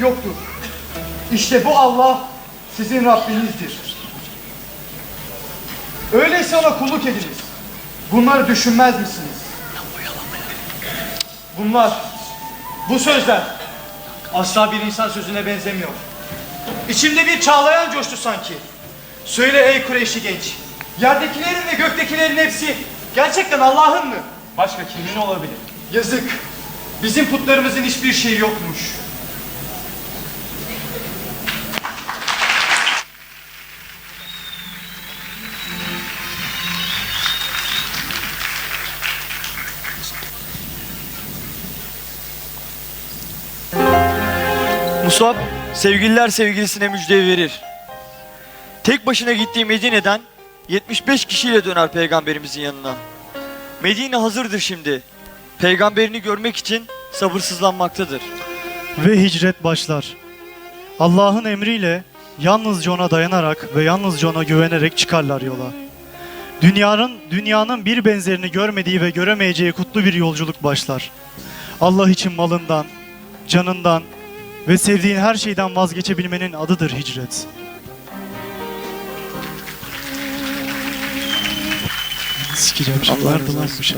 yoktur. İşte bu Allah sizin Rabbinizdir. Öyleyse ona kulluk ediniz. Bunları düşünmez misiniz? Bunlar, bu sözler asla bir insan sözüne benzemiyor. İçimde bir çağlayan coştu sanki. Söyle ey Kureyşli genç. Yerdekilerin ve göktekilerin hepsi gerçekten Allah'ın mı? Başka kimin olabilir? Yazık. Bizim putlarımızın hiçbir şeyi yokmuş. Musab sevgililer sevgilisine müjdeyi verir. Tek başına gittiği Medine'den 75 kişiyle döner peygamberimizin yanına. Medine hazırdır şimdi. Peygamberini görmek için sabırsızlanmaktadır. Ve hicret başlar. Allah'ın emriyle yalnızca ona dayanarak ve yalnızca ona güvenerek çıkarlar yola. Dünyanın dünyanın bir benzerini görmediği ve göremeyeceği kutlu bir yolculuk başlar. Allah için malından, canından ve sevdiğin her şeyden vazgeçebilmenin adıdır hicret. Sikeceğim şimdi nerede lan bu şey?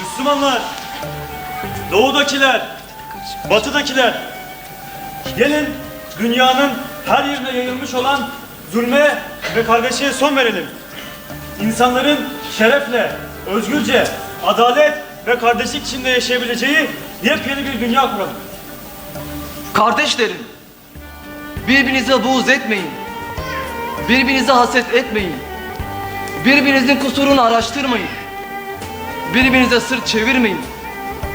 Müslümanlar, doğudakiler, batıdakiler, gelin dünyanın her yerine yayılmış olan zulme ve kargaşaya son verelim. İnsanların şerefle, özgürce, adalet ve kardeşlik içinde yaşayabileceği yepyeni bir dünya kuralım. Kardeşlerim, birbirinize buğz etmeyin. Birbirinize haset etmeyin. Birbirinizin kusurunu araştırmayın. Birbirinize sırt çevirmeyin.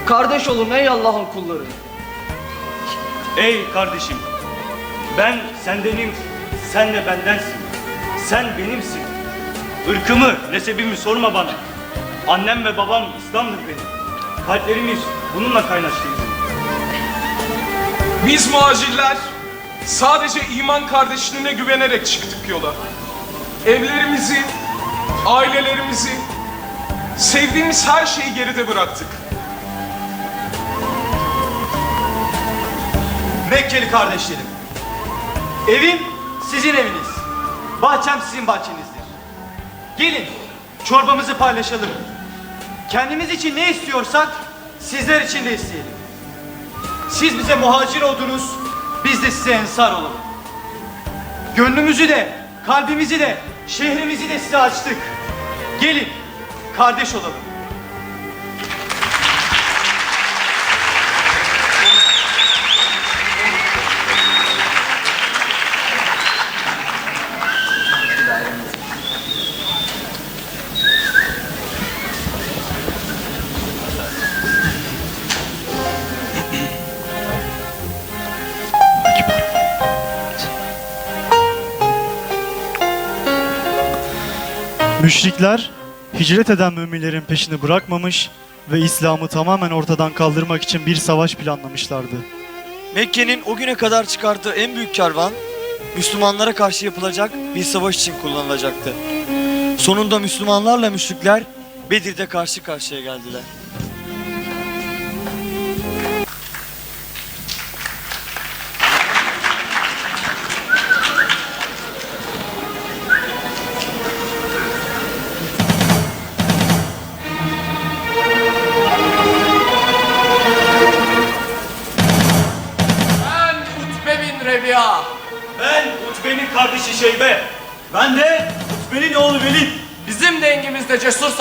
Kardeş olun ey Allah'ın kulları. Ey kardeşim, ben sendenim, sen de bendensin. Sen benimsin. Irkımı, nesebimi sorma bana. Annem ve babam İslam'dır benim. Kalplerimiz bununla kaynaştı. Biz muhacirler sadece iman kardeşliğine güvenerek çıktık yola. Evlerimizi, ailelerimizi, sevdiğimiz her şeyi geride bıraktık. Mekkeli kardeşlerim. Evim sizin eviniz. Bahçem sizin bahçenizdir. Gelin çorbamızı paylaşalım. Kendimiz için ne istiyorsak sizler için de isteyelim. Siz bize muhacir oldunuz, biz de size ensar olalım. Gönlümüzü de, kalbimizi de, şehrimizi de size açtık. Gelin, kardeş olalım. Müşrikler hicret eden müminlerin peşini bırakmamış ve İslam'ı tamamen ortadan kaldırmak için bir savaş planlamışlardı. Mekke'nin o güne kadar çıkarttığı en büyük kervan Müslümanlara karşı yapılacak bir savaş için kullanılacaktı. Sonunda Müslümanlarla müşrikler Bedir'de karşı karşıya geldiler.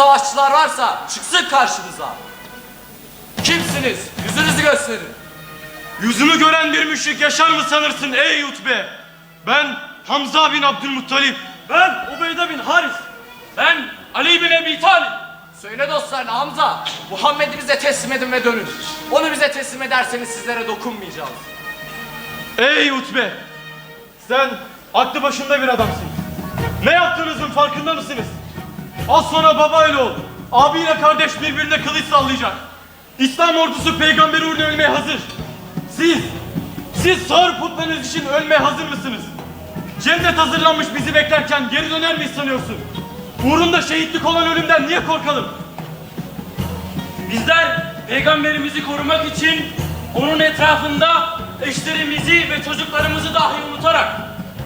Savaşçılar varsa çıksın karşımıza. Kimsiniz? Yüzünüzü gösterin. Yüzümü gören bir müşrik yaşar mı sanırsın ey Utbe? Ben Hamza bin Abdülmuttalip. Ben Ubeyde bin Haris. Ben Ali bin Ebi Talib. Söyle dostlarına Hamza, Muhammed'i bize teslim edin ve dönün. Onu bize teslim ederseniz sizlere dokunmayacağız. Ey Utbe! Sen aklı başında bir adamsın. Ne yaptığınızın farkında mısınız? Az sonra baba ile oğul, abiyle kardeş birbirine kılıç sallayacak. İslam ordusu peygamberi uğruna ölmeye hazır. Siz, siz sağır putlarınız için ölmeye hazır mısınız? Cennet hazırlanmış bizi beklerken geri döner miyiz sanıyorsun? Uğrunda şehitlik olan ölümden niye korkalım? Bizler peygamberimizi korumak için onun etrafında eşlerimizi ve çocuklarımızı dahi unutarak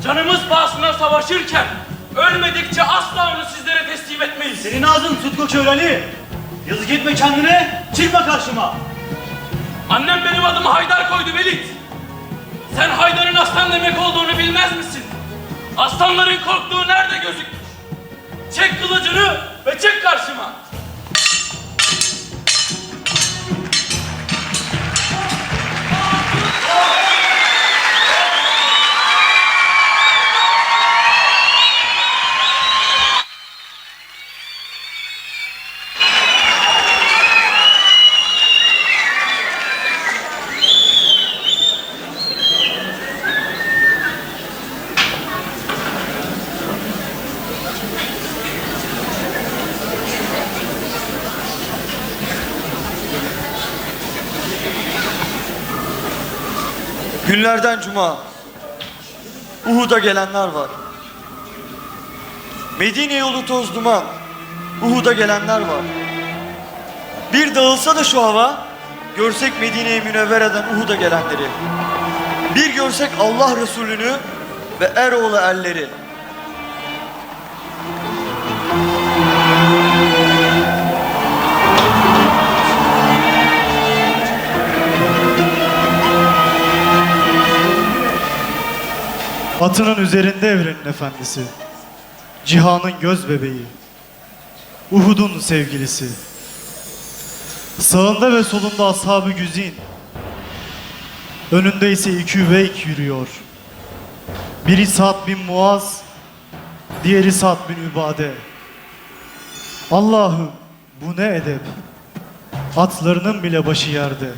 canımız pahasına savaşırken ölmedikçe asla onu sizlere teslim etmeyiz. Senin ağzın tutku köreli. Yazık etme kendine, çıkma karşıma. Annem benim adımı Haydar koydu Velit. Sen Haydar'ın aslan demek olduğunu bilmez misin? Aslanların korktuğu nerede gözükmüş? Çek kılıcını ve çek karşıma. Günlerden cuma. Uhud'a gelenler var. Medine yolu toz duman. Uhud'a gelenler var. Bir dağılsa da şu hava, görsek Medine'ye münevvereden Uhud'a gelenleri. Bir görsek Allah Resulü'nü ve Eroğlu erleri. Atının üzerinde evrenin efendisi. Cihanın göz bebeği. Uhud'un sevgilisi. Sağında ve solunda ashabı güzin. Önünde ise iki üveyk yürüyor. Biri Sa'd bin Muaz, diğeri Sa'd bin Übade. Allah'ım bu ne edep. Atlarının bile başı yerde.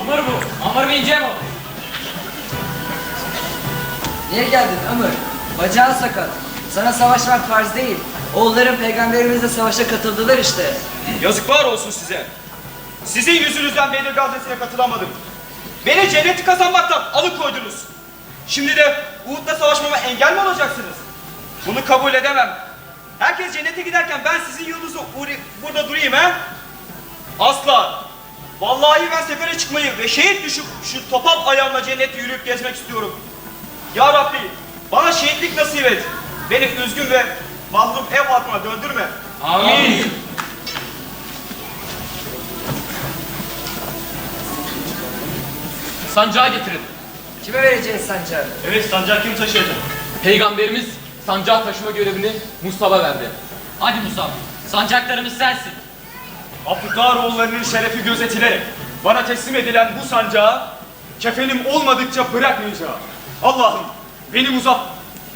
Amar bu, Amar bineceğim o. Niye geldin Ömür? Bacağın sakat. Sana savaşmak farz değil. Oğulların peygamberimizle savaşa katıldılar işte. Yazıklar olsun size. Sizin yüzünüzden Bedir Gazesi'ne katılamadım. Beni cenneti kazanmaktan alıkoydunuz. Şimdi de Uhud'da savaşmama engel mi olacaksınız? Bunu kabul edemem. Herkes cennete giderken ben sizin yolunuzu burada durayım he? Asla. Vallahi ben sefere çıkmayı ve şehit düşüp şu topal ayağımla cennette yürüyüp gezmek istiyorum. Ya Rabbi bana şehitlik nasip et. Beni üzgün ve mahrum ev halkıma döndürme. Amin. Sancağı getirin. Kime vereceğiz sancağı? Evet, sancağı kim taşıyacak? Peygamberimiz sancağı taşıma görevini Musab'a verdi. Hadi Musab, sancaklarımız sensin. Abdükaroğullarının şerefi gözetilerek bana teslim edilen bu sancağı kefenim olmadıkça bırakmayacağım. Allah'ım beni muzaff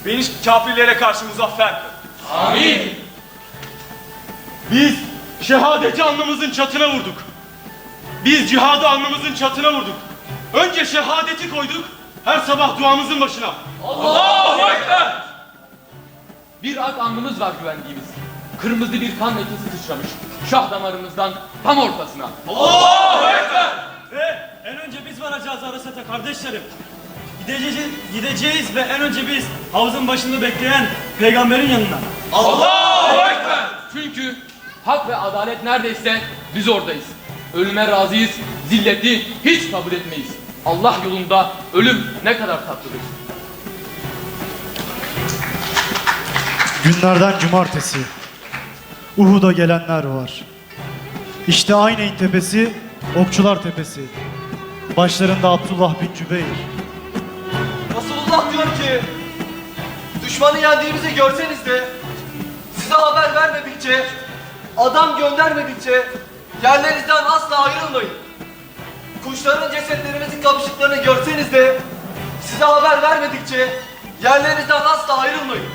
beni kafirlere karşı muzaffer kıl. Amin. Biz şehadeti alnımızın çatına vurduk. Biz cihadı alnımızın çatına vurduk. Önce şehadeti koyduk, her sabah duamızın başına. Allahu Ekber! Bir ak alnımız var güvendiğimiz. Kırmızı bir kan lekesi sıçramış. Şah damarımızdan tam ortasına. Ve en önce biz varacağız Arasat'a kardeşlerim. Gideceğiz, gideceğiz ve en önce biz havuzun başında bekleyen peygamberin yanına. Çünkü hak ve adalet neredeyse biz oradayız. Ölüme razıyız, zilleti hiç kabul etmeyiz. Allah yolunda ölüm ne kadar tatlıdır. Günlerden cumartesi. Uhud'a gelenler var. İşte Ayneyn tepesi, Okçular tepesi. Başlarında Abdullah bin Cübeyr. Resulullah diyor ki düşmanı yendiğimizi görseniz de size haber vermedikçe adam göndermedikçe yerlerinizden asla ayrılmayın. Kuşların cesetlerimizin kapışıklarını görseniz de size haber vermedikçe yerlerinizden asla ayrılmayın.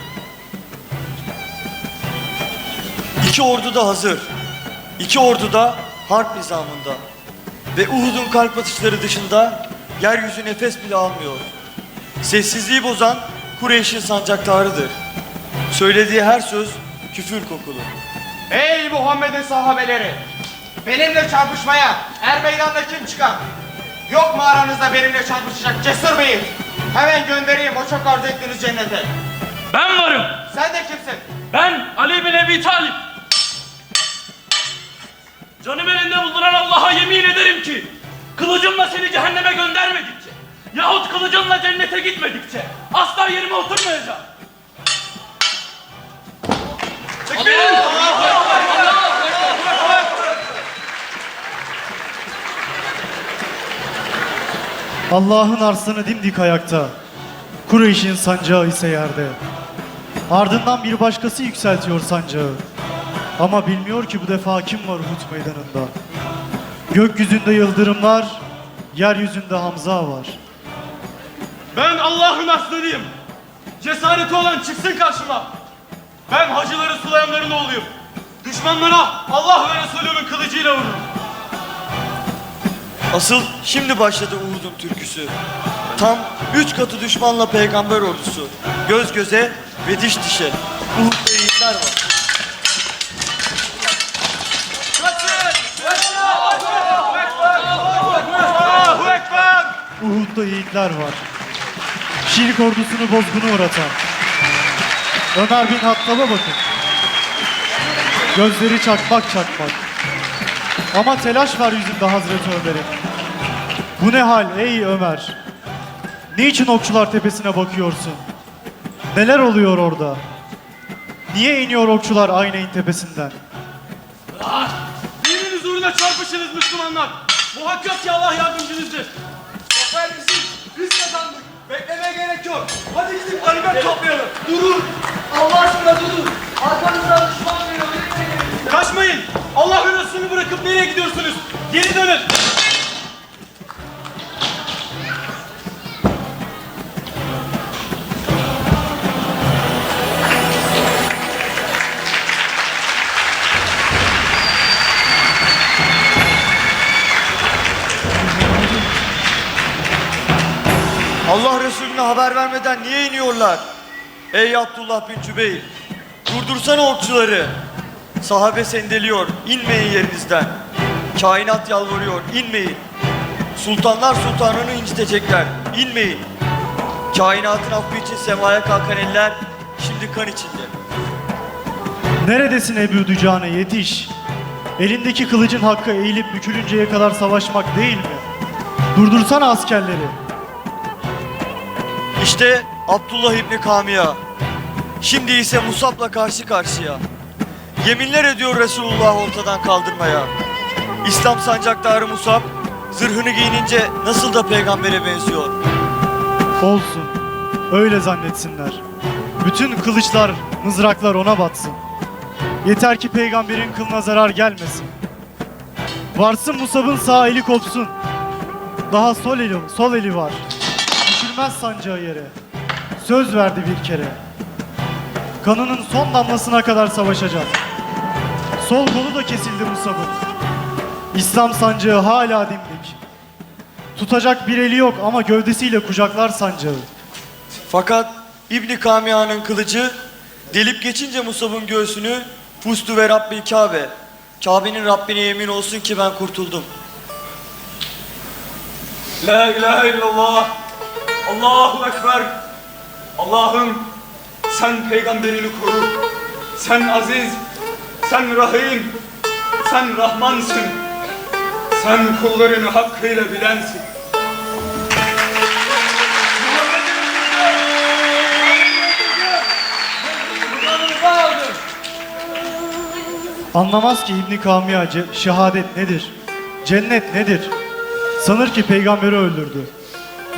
İki ordu da hazır. İki ordu da harp nizamında. Ve Uhud'un kalp atışları dışında yeryüzü nefes bile almıyor. Sessizliği bozan Kureyş'in sancaktarıdır. Söylediği her söz küfür kokulu. Ey Muhammed'in sahabeleri! benimle çarpışmaya er meydanda kim çıkar? Yok mu aranızda benimle çarpışacak cesur beyim? Hemen göndereyim o çok arzu ettiğiniz cennete. Ben varım. Sen de kimsin? Ben Ali bin Ebi Talip. Canım elinde bulunan Allah'a yemin ederim ki kılıcımla seni cehenneme göndermedikçe yahut kılıcımla cennete gitmedikçe asla yerime oturmayacağım. Allah'ın arslanı dimdik ayakta. Kureyş'in sancağı ise yerde. Ardından bir başkası yükseltiyor sancağı. Ama bilmiyor ki bu defa kim var Uhud meydanında. Gökyüzünde yıldırımlar, yeryüzünde Hamza var. Ben Allah'ın aslanıyım. Cesareti olan çıksın karşıma. Ben hacıları sulayanların oğluyum. Düşmanlara Allah ve Resulünün kılıcıyla vururum. Asıl şimdi başladı Uhud'un türküsü. Tam üç katı düşmanla peygamber ordusu. Göz göze ve diş dişe. Uhud'da yiğitler var. Uhud'da yiğitler var. Şirk ordusunu bozguna uğratan. Ömer bin Hattab'a bakın. Gözleri çakmak çakmak. Ama telaş var yüzünde Hazreti Ömer'in. Bu ne hal ey Ömer? Niçin okçular tepesine bakıyorsun? Neler oluyor orada? Niye iniyor okçular aynayın tepesinden? Dininiz uğruna çarpışınız Müslümanlar. Muhakkak ki Allah yardımcınızdır. Zafer bizim. Biz kazandık. Beklemeye gerek yok. Hadi gidip ganimet toplayalım. Durun. Ey Abdullah bin Cübeyr! Durdursana okçuları! Sahabe sendeliyor, inmeyin yerinizden. Kainat yalvarıyor, inmeyin. Sultanlar sultanını incitecekler, inmeyin. Kainatın affı için semaya kalkan eller şimdi kan içinde. Neredesin Ebu Dücane yetiş. Elindeki kılıcın hakkı eğilip bükülünceye kadar savaşmak değil mi? Durdursana askerleri. İşte Abdullah İbni Kamiya. Şimdi ise Musab'la karşı karşıya. Yeminler ediyor Resulullah ortadan kaldırmaya. İslam sancaktarı Musab, zırhını giyinince nasıl da peygambere benziyor. Olsun. Öyle zannetsinler. Bütün kılıçlar, mızraklar ona batsın. Yeter ki peygamberin kılına zarar gelmesin. Varsın Musab'ın sağ eli kopsun. Daha sol eli, sol eli var. Düşürmez sancağı yere. Söz verdi bir kere. Kanının son damlasına kadar savaşacak. Sol kolu da kesildi Musab'ın. İslam sancağı hala dimdik. Tutacak bir eli yok ama gövdesiyle kucaklar sancağı. Fakat İbni Kamiya'nın kılıcı delip geçince Musab'ın göğsünü pustu ve Rabbi Kabe. Kabe'nin Rabbine yemin olsun ki ben kurtuldum. La ilahe illallah. Allahu Ekber. Allah'ım sen peygamberini koru. Sen aziz, sen rahim, sen rahmansın. Sen kullarını hakkıyla bilensin. Anlamaz ki İbni Kamiya ce- şehadet nedir? Cennet nedir? Sanır ki peygamberi öldürdü.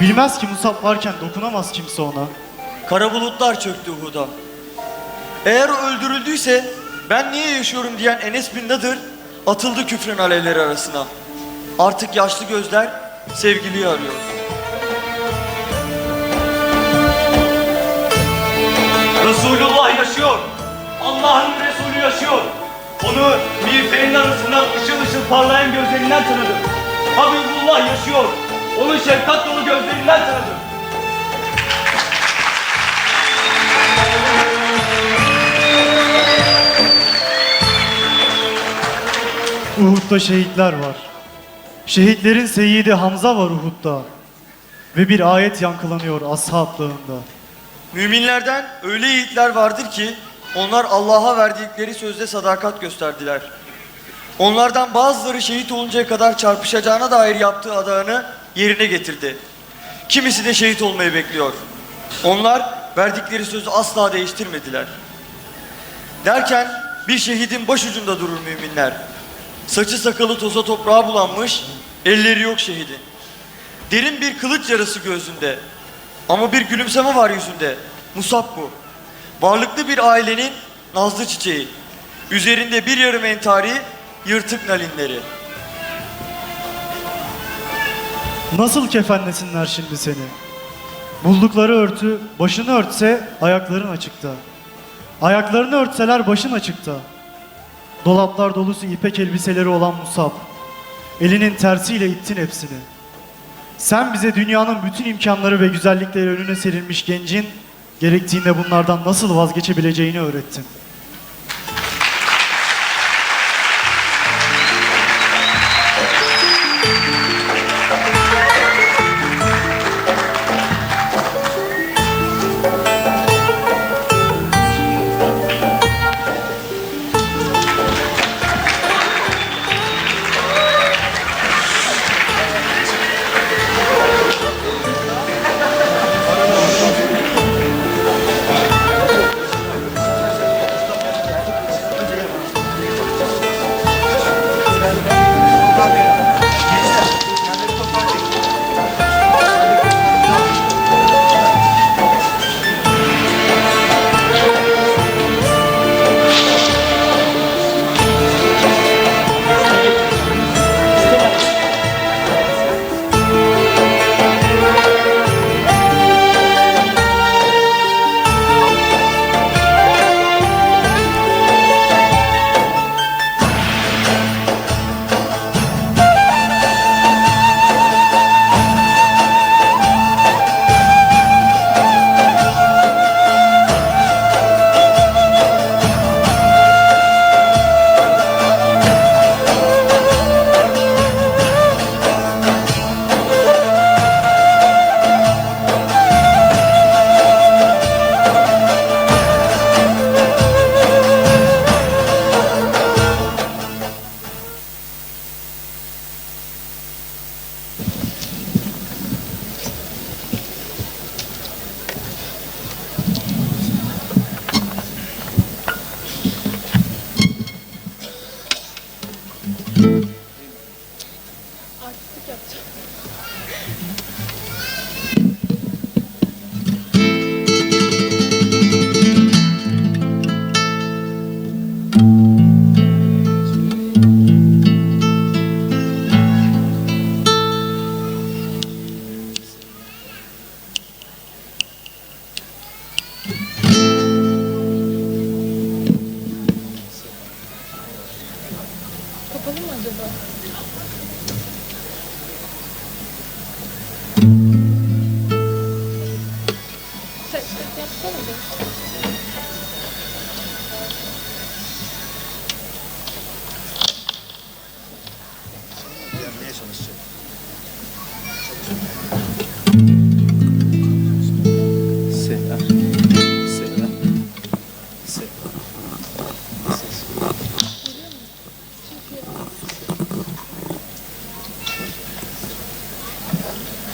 Bilmez ki Musab varken dokunamaz kimse ona. Kara bulutlar çöktü Uhud'a. Eğer öldürüldüyse ben niye yaşıyorum diyen Enes bin Nadır atıldı küfrün alevleri arasına. Artık yaşlı gözler sevgiliyi arıyor. Resulullah yaşıyor. Allah'ın Resulü yaşıyor. Onu miğferin arasından ışıl ışıl parlayan gözlerinden tanıdım. Habibullah yaşıyor. Onu şefkat dolu gözlerinden tanıdım. Uhud'da şehitler var. Şehitlerin seyidi Hamza var Uhud'da. Ve bir ayet yankılanıyor Ashab Dağı'nda. Müminlerden öyle yiğitler vardır ki onlar Allah'a verdikleri sözde sadakat gösterdiler. Onlardan bazıları şehit oluncaya kadar çarpışacağına dair yaptığı adağını yerine getirdi. Kimisi de şehit olmayı bekliyor. Onlar verdikleri sözü asla değiştirmediler. Derken bir şehidin başucunda durur müminler. Saçı sakalı toza toprağa bulanmış, elleri yok şehidin. Derin bir kılıç yarası gözünde. Ama bir gülümseme var yüzünde. Musab bu. Varlıklı bir ailenin nazlı çiçeği. Üzerinde bir yarım entari, yırtık nalinleri. Nasıl kefenlesinler şimdi seni? Buldukları örtü başını örtse ayakların açıkta. Ayaklarını örtseler başın açıkta. Dolaplar dolusu ipek elbiseleri olan Musab. Elinin tersiyle ittin hepsini. Sen bize dünyanın bütün imkanları ve güzellikleri önüne serilmiş gencin gerektiğinde bunlardan nasıl vazgeçebileceğini öğrettin.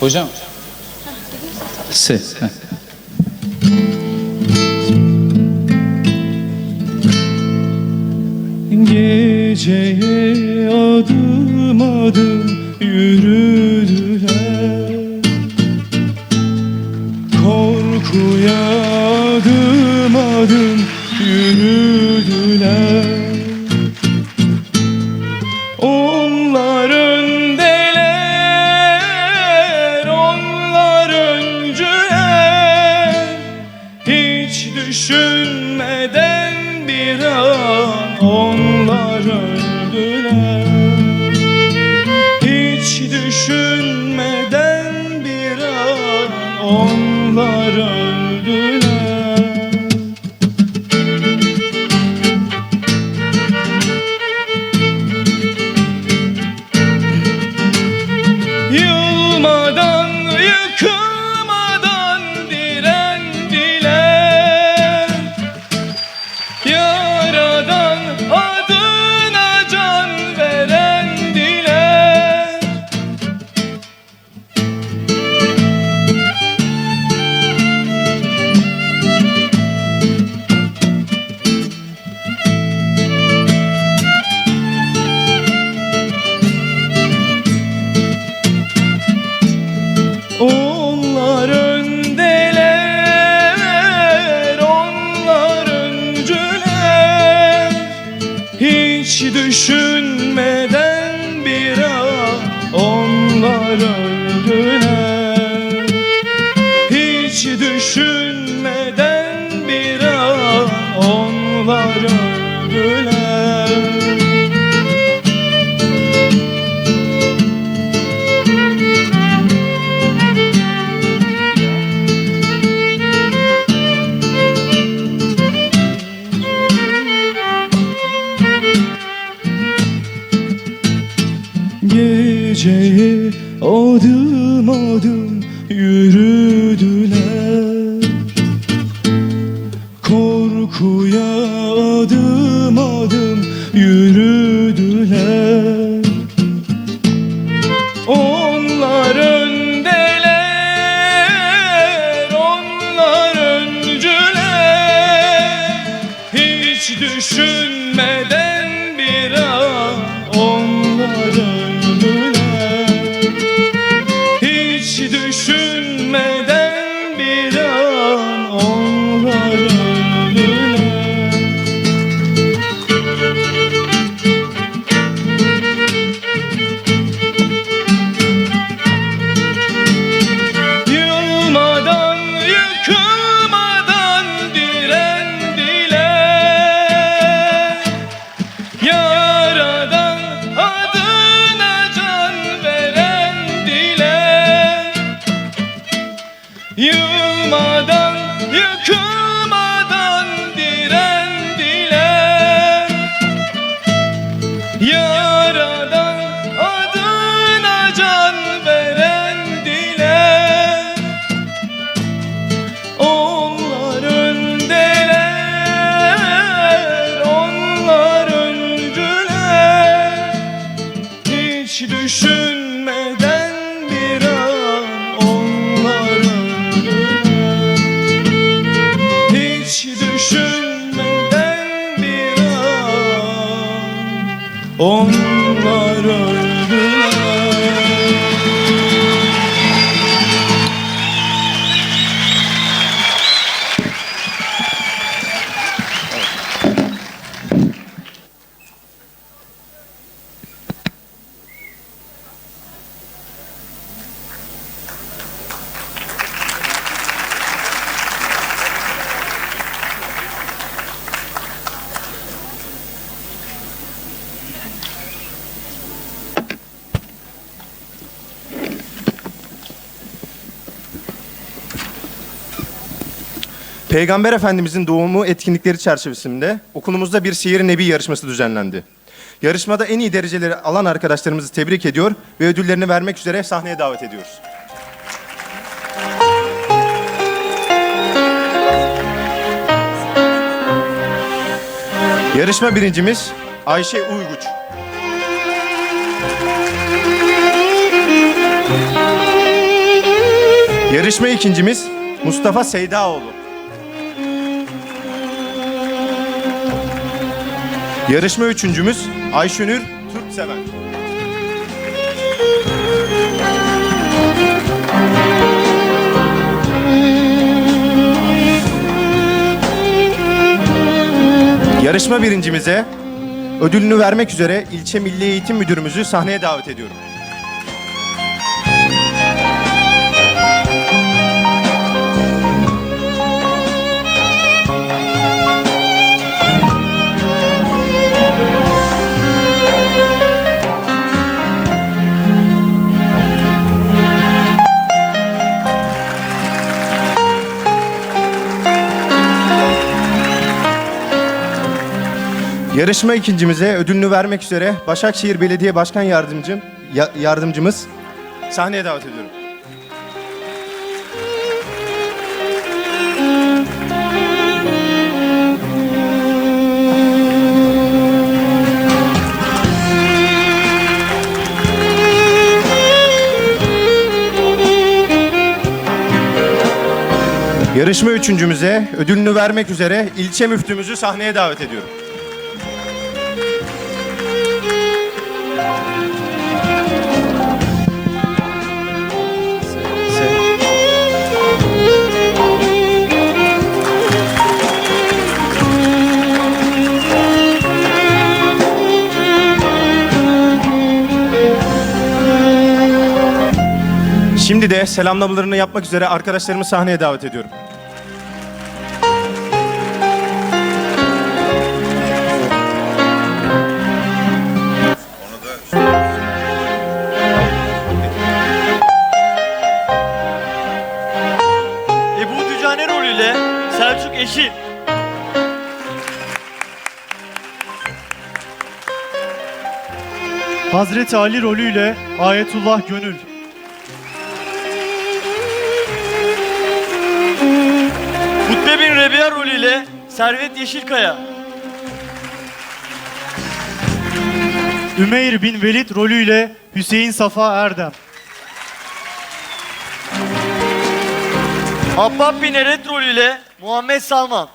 Hocam. Se. heh. Geceye adım adım yürüdüler Korkuya adım adım yürüdüler onlar Peygamber Efendimizin doğumu etkinlikleri çerçevesinde okulumuzda bir şiir nebi yarışması düzenlendi. Yarışmada en iyi dereceleri alan arkadaşlarımızı tebrik ediyor ve ödüllerini vermek üzere sahneye davet ediyoruz. Yarışma birincimiz Ayşe Uyguç. Yarışma ikincimiz Mustafa Seydaoğlu. Yarışma üçüncümüz Ayşenür Türkseven. Yarışma birincimize ödülünü vermek üzere ilçe Milli Eğitim Müdürümüzü sahneye davet ediyorum. Yarışma ikincimize ödülünü vermek üzere Başakşehir Belediye Başkan Yardımcım ya- yardımcımız sahneye davet ediyorum. Yarışma üçüncümüze ödülünü vermek üzere ilçe müftümüzü sahneye davet ediyorum. Şimdi de selamlamalarını yapmak üzere arkadaşlarımı sahneye davet ediyorum. Ebu Dücane rolüyle Selçuk Eşin. Hazreti Ali rolüyle Ayetullah Gönül. Rolüyle Servet Yeşilkaya. Ümeyr bin Velid rolüyle Hüseyin Safa Erdem. Abbab bin Eret rolüyle Muhammed Salman.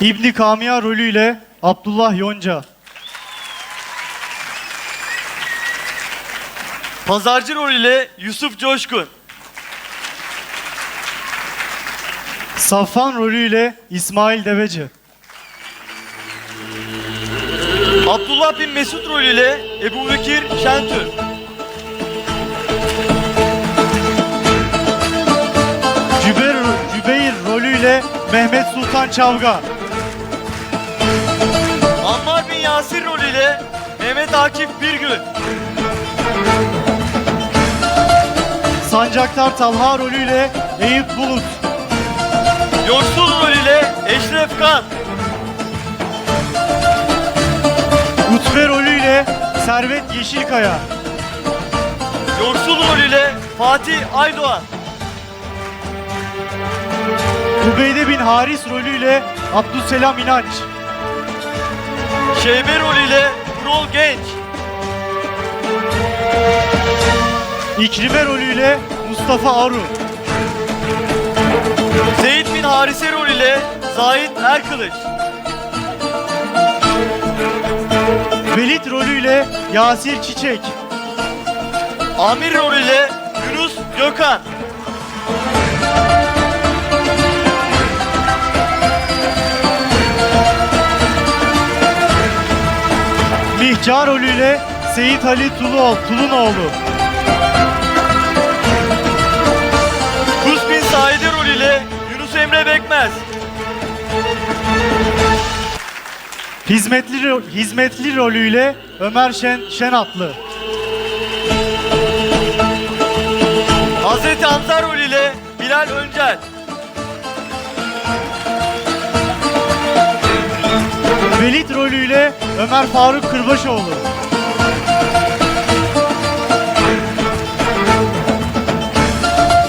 İbni Kamiya rolüyle Abdullah Yonca. Pazarcı rolüyle Yusuf Coşkun. Safvan rolüyle İsmail Deveci. Abdullah bin Mesud rolüyle Ebu Bekir Şentürk. Cübeyr, Cübeyr rolüyle Mehmet Sultan Çavga. Ammar bin Yasir rolüyle Mehmet Akif Birgül. Sancaktar Talha rolüyle Eyüp Bulut. Yoksul rolüyle Eşref Kan. Utbe rolüyle Servet Yeşilkaya. Yoksul rolüyle Fatih Aydoğan. Ubeyde bin Haris rolüyle Abdüselam İnanç. Şeybe rolüyle Kurol Genç. İkrime rolüyle Mustafa Aru. Zeyd bin Harise rolüyle Zahit Erkılıç. Velid rolüyle Yasir Çiçek. Amir rolüyle Yunus Gökhan. Mihcar rolüyle Seyit Ali Tuluoğlu, Tulunoğlu. Hizmetli, hizmetli rolüyle Ömer Şen, Şenatlı. Hazreti Hamza rolüyle Bilal Öncel. Velid rolüyle Ömer Faruk Kırbaşoğlu.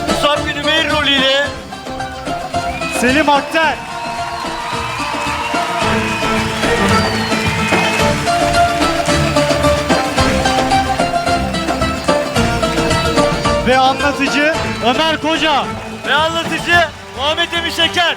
Musab bin Ümeyr rolüyle Selim Akter. Ve anlatıcı Ömer Koca. Ve anlatıcı Muhammed Emin Şeker.